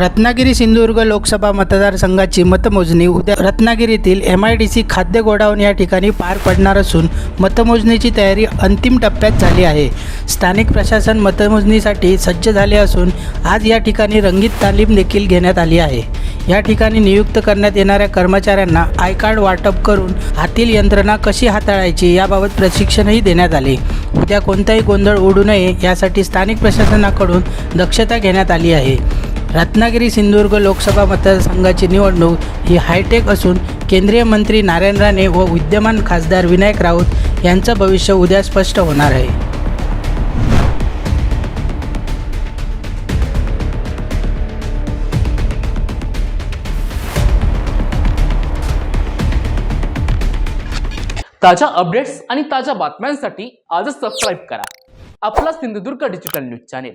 रत्नागिरी सिंधुदुर्ग लोकसभा मतदारसंघाची मतमोजणी. उद्या रत्नागिरीतील एम आय डी सी खाद्य गोडाऊन या ठिकाणी पार पडणार असून मतमोजणीची तयारी अंतिम टप्प्यात झाली आहे. स्थानिक प्रशासन मतमोजणीसाठी सज्ज झाले असून आज या ठिकाणी रंगीत तालीम देखील घेण्यात आली आहे. या ठिकाणी नियुक्त करण्यात येणाऱ्या कर्मचाऱ्यांना आय कार्ड वाटप करून हातील यंत्रणा कशी हाताळायची याबाबत प्रशिक्षणही देण्यात आले. उद्या कोणताही गोंधळ उडू नये यासाठी स्थानिक प्रशासनाकडून दक्षता घेण्यात आली आहे. रत्नागिरी सिंधुदुर्ग लोकसभा मतदारसंघाची निवडणूक ही हायटेक असून केंद्रीय मंत्री नारायण राणे व विद्यमान खासदार विनायक राऊत यांचं भविष्य उद्या स्पष्ट होणार आहे. ताज्या अपडेट्स आणि ताज्या बातम्यांसाठी आजच सबस्क्राईब करा. आपला Sindhudurg digital news channel